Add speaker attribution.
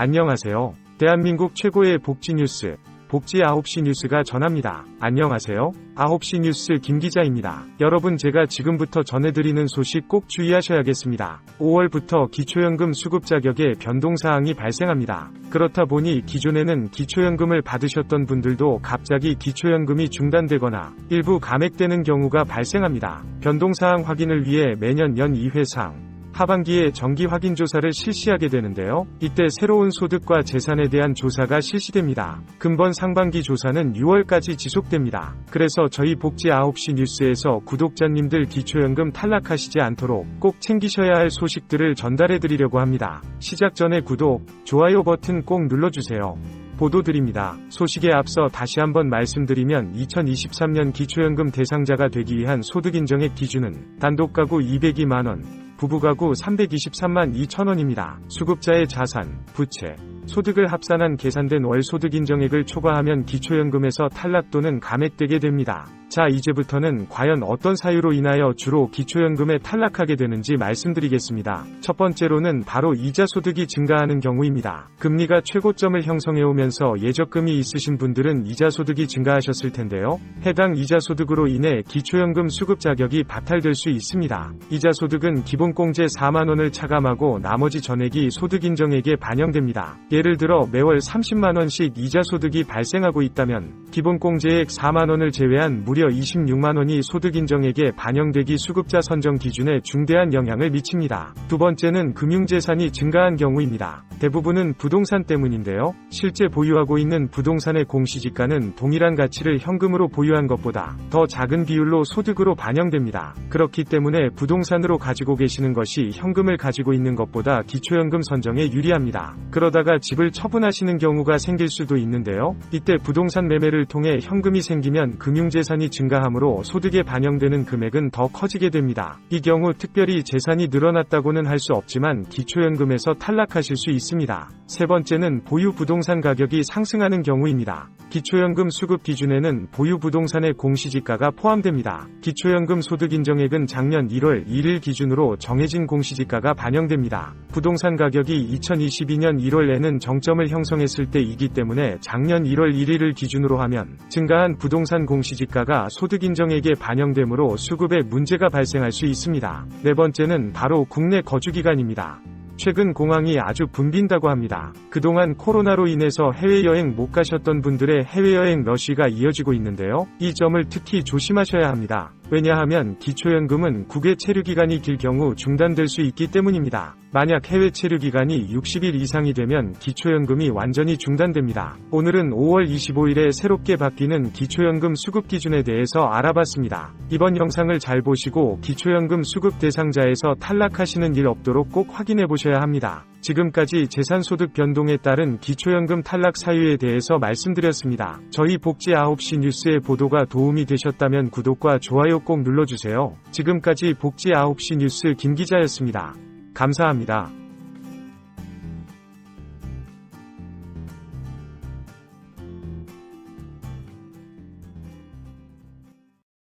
Speaker 1: 안녕하세요. 대한민국 최고의 복지 뉴스, 복지 9시 뉴스가 전합니다. 안녕하세요. 9시 뉴스 김 기자입니다. 여러분 제가 지금부터 전해드리는 소식 꼭 주의하셔야겠습니다. 5월부터 기초연금 수급 자격에 변동사항이 발생합니다. 그렇다 보니 기존에는 기초연금을 받으셨던 분들도 갑자기 기초연금이 중단되거나 일부 감액되는 경우가 발생합니다. 변동사항 확인을 위해 매년 연 2회상 하반기에 정기 확인 조사를 실시하게 되는데요. 이때 새로운 소득과 재산에 대한 조사가 실시됩니다. 근본 상반기 조사는 6월까지 지속됩니다. 그래서 저희 복지 9시 뉴스에서 구독자님들 기초연금 탈락하시지 않도록 꼭 챙기셔야 할 소식들을 전달해 드리려고 합니다. 시작 전에 구독, 좋아요 버튼 꼭 눌러주세요. 보도드립니다. 소식에 앞서 다시 한번 말씀드리면 2023년 기초연금 대상자가 되기 위한 소득 인정액 기준은 단독 가구 202만원, 부부가구 323만 2천원입니다. 수급자의 자산, 부채, 소득을 합산한 계산된 월 소득 인정액을 초과하면 기초연금에서 탈락 또는 감액되게 됩니다. 자, 이제부터는 과연 어떤 사유로 인하여 주로 기초연금에 탈락하게 되는지 말씀드리겠습니다. 첫 번째로는 바로 이자 소득이 증가하는 경우입니다. 금리가 최고점을 형성해 오면서 예적금이 있으신 분들은 이자 소득이 증가하셨을 텐데요. 해당 이자 소득으로 인해 기초연금 수급 자격이 박탈될 수 있습니다. 이자 소득은 기본공제 4만원을 차감하고 나머지 전액이 소득 인정액에 반영됩니다. 예를 들어 매월 30만원씩 이자 소득이 발생하고 있다면 기본공제액 4만원을 제외한 무려 26만원이 소득 인정액에 반영되기 수급자 선정 기준에 중대한 영향을 미칩니다. 두 번째는 금융재산이 증가한 경우입니다. 대부분은 부동산 때문인데요. 실제 보유하고 있는 부동산의 공시지가는 동일한 가치를 현금으로 보유한 것보다 더 작은 비율로 소득으로 반영됩니다. 그렇기 때문에 부동산으로 가지고 계시는 것이 현금을 가지고 있는 것보다 기초연금 선정에 유리합니다. 그러다가 집을 처분하시는 경우가 생길 수도 있는데요. 이때 부동산 매매를 통해 현금이 생기면 금융재산이 증가하므로 소득에 반영되는 금액은 더 커지게 됩니다. 이 경우 특별히 재산이 늘어났다고는 할 수 없지만 기초연금에서 탈락하실 수 있습니다. 세 번째는 보유 부동산 가격이 상승하는 경우입니다. 기초연금 수급 기준에는 보유 부동산의 공시지가가 포함됩니다. 기초연금 소득 인정액은 작년 1월 1일 기준으로 정해진 공시지가가 반영됩니다. 부동산 가격이 2022년 1월에는 정점을 형성했을 때이기 때문에 작년 1월 1일을 기준으로 하면 증가한 부동산 공시지가가 소득 인정액에 반영되므로 수급에 문제가 발생할 수 있습니다. 네 번째는 바로 국내 거주 기간입니다. 최근 공항이 아주 붐빈다고 합니다. 그동안 코로나로 인해서 해외여행 못 가셨던 분들의 해외여행 러쉬가 이어지고 있는데요. 이 점을 특히 조심하셔야 합니다. 왜냐하면 기초연금은 국외 체류 기간이 길 경우 중단될 수 있기 때문입니다. 만약 해외 체류 기간이 60일 이상이 되면 기초연금이 완전히 중단됩니다. 오늘은 5월 25일에 새롭게 바뀌는 기초연금 수급 기준에 대해서 알아봤습니다. 이번 영상을 잘 보시고 기초연금 수급 대상자에서 탈락하시는 일 없도록 꼭 확인해 보셔야 합니다. 지금까지 재산소득 변동에 따른 기초연금 탈락 사유에 대해서 말씀드렸습니다. 저희 복지 9시 뉴스의 보도가 도움이 되셨다면 구독과 좋아요 꼭 눌러주세요. 지금까지 복지 9시 뉴스 김 기자였습니다. 감사합니다.